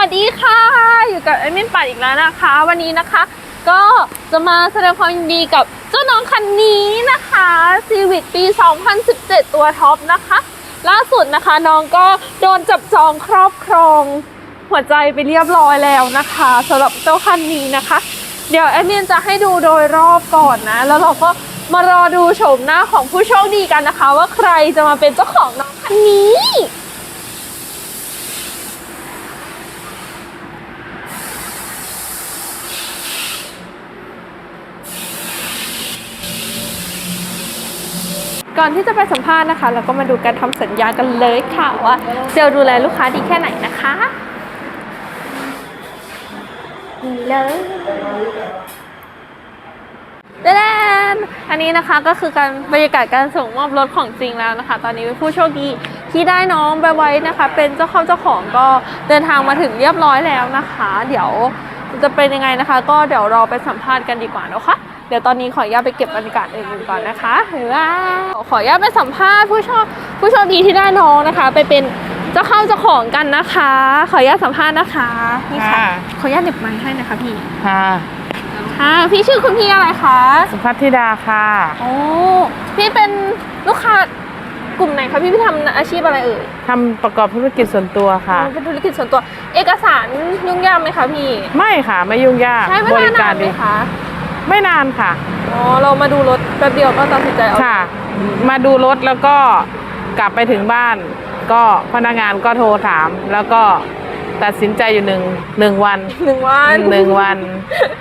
วัสดีค่ะ อยู่กับแอดมินปัดอีกแล้วนะคะ วันนี้นะคะ ก็จะมาแสดงความยินดีกับเจ้าน้องคันนี้นะคะ Civic ปี 2017 ตัวท็อปนะคะ ล่าสุดนะคะน้องก็โดนจับจองครอบครองหัวใจไปเรียบร้อยแล้วนะคะสำหรับเจ้าคันนี้นะคะ เดี๋ยวแอดมินจะให้ดูโดยรอบก่อนนะ แล้วเราก็มารอดูโฉมหน้าของผู้โชคดีกันนะคะ ว่าใครจะมาเป็นเจ้าของน้องคันนี้ ก่อนที่จะไปสัมภาษณ์นะคะ เราก็มาดูการทำสัญญากันเลยค่ะว่าเซลล์ดูแลลูกค้าดีแค่ไหนนะคะนี่เลยเดนอันนี้นะคะก็คือการบรรยากาศการส่งมอบรถของจริงแล้วนะคะ ตอนนี้เป็นผู้โชคดีที่ได้น้องไปไว้นะคะ เป็นเจ้าข้าเจ้าของก็เดินทางมาถึงเรียบร้อยแล้วนะคะ เดี๋ยวจะเป็นยังไงนะคะ ก็เดี๋ยวรอไปสัมภาษณ์กันดีกว่านะคะ เดี๋ยวตอนนี้ขออนุญาตไปเก็บบรรยากาศอื่นๆก่อนนะคะว้าวขออนุญาตไปสัมภาษณ์ผู้โชคผู้โชคดีที่ได้น้องนะคะ ไปเป็นเจ้าเข้าเจ้าของกันนะคะ ขออนุญาตสัมภาษณ์นะคะนี่ค่ะ ค่ะ ขออนุญาตเด็บไม้ให้นะคะพี่ค่ะค่ะพี่ชื่อคุณพี่อะไรคะสุพัทธิดาค่ะ โอ้พี่เป็นลูกค้ากลุ่มไหนคะพี่พี่ทำอาชีพอะไรเอ่ยทำประกอบธุรกิจส่วนตัวค่ะอ๋อเป็นธุรกิจส่วนตัว เอกสารยุ่งยากไหมคะพี่ ไม่ค่ะ ไม่ยุ่งยากใช้เวบลารินาการนไหมดีคะ ไม่นานค่ะ อ๋อ เรามาดูรถแป๊บเดียวก็ตัดสินใจเอาค่ะ มาดูรถแล้วก็กลับไปถึงบ้าน ก็พนักงานก็โทรถาม แล้วก็ตัดสินใจอยู่หนึ่งหนึ่งวันหนึ่งวันหนึ่งวัน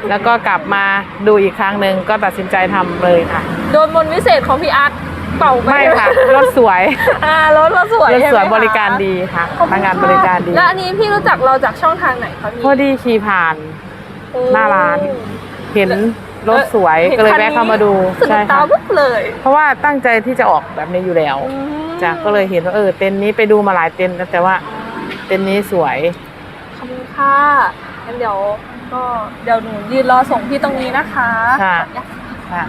แล้วก็กลับมาดูอีกครั้งหนึ่งก็ตัดสินใจทำเลยค่ะ โดนมนต์วิเศษของพี่อาร์ตเป่าปไม่ค่ะรถสวยอ่ารถเราสวยรถสวยใช่ไหมคะบริการดีค่ะขอบพคุนัณกงานค่ะบริการดีแล้วอันนี้พี่รู้จักเราจากช่องทางไหนคะพี่พอดีขี่ผ่าน โอ้ หน้าร้าน เห็น รถสวยห็นก็เลยคันแวะเข้ามาดูสะดุใช่ดตาค่ะปุ๊บเลย เพราะว่าตั้งใจที่จะออกแบบนี้อยู่แล้วอืมจ้ะก็เลยเห็นว่าเออเต็นท์นี้ไปดูมาหลายเต็นท์แล้วแต่ว่าเต็นท์นี้สวยขอบคุณค่ะงั้นเดี๋ยวก็เดี๋ยวหนูยืนรอส่งพี่ตรงนี้นะคะค่ะค่ะ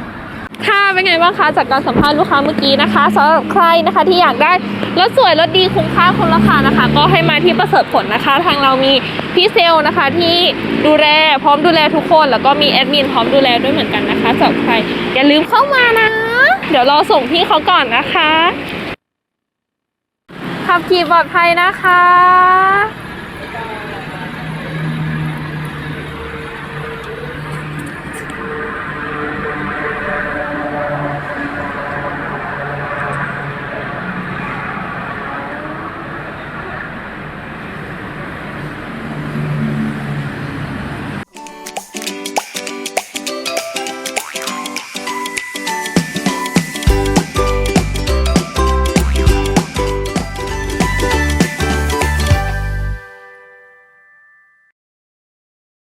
ค่ะเป็นไงบ้างคะจากการสัมภาษณ์ลูกค้าเมื่อกี้นะคะสำหรับใครนะคะที่อยากได้รถสวยรถดีคุ้มค่าคุ้มราคานะคะ ก็ให้มาที่ประเสริฐผลนะคะ ทางเรามี พี่เซลนะคะที่ดูแลพร้อมดูแลทุกคน แล้วก็มีแอดมินพร้อมดูแลด้วยเหมือนกันนะคะสำหรับใครอย่าลืมเข้ามานะ เดี๋ยวรอส่งพี่เขาก่อนนะคะขับขี่ปลอดภัยนะคะ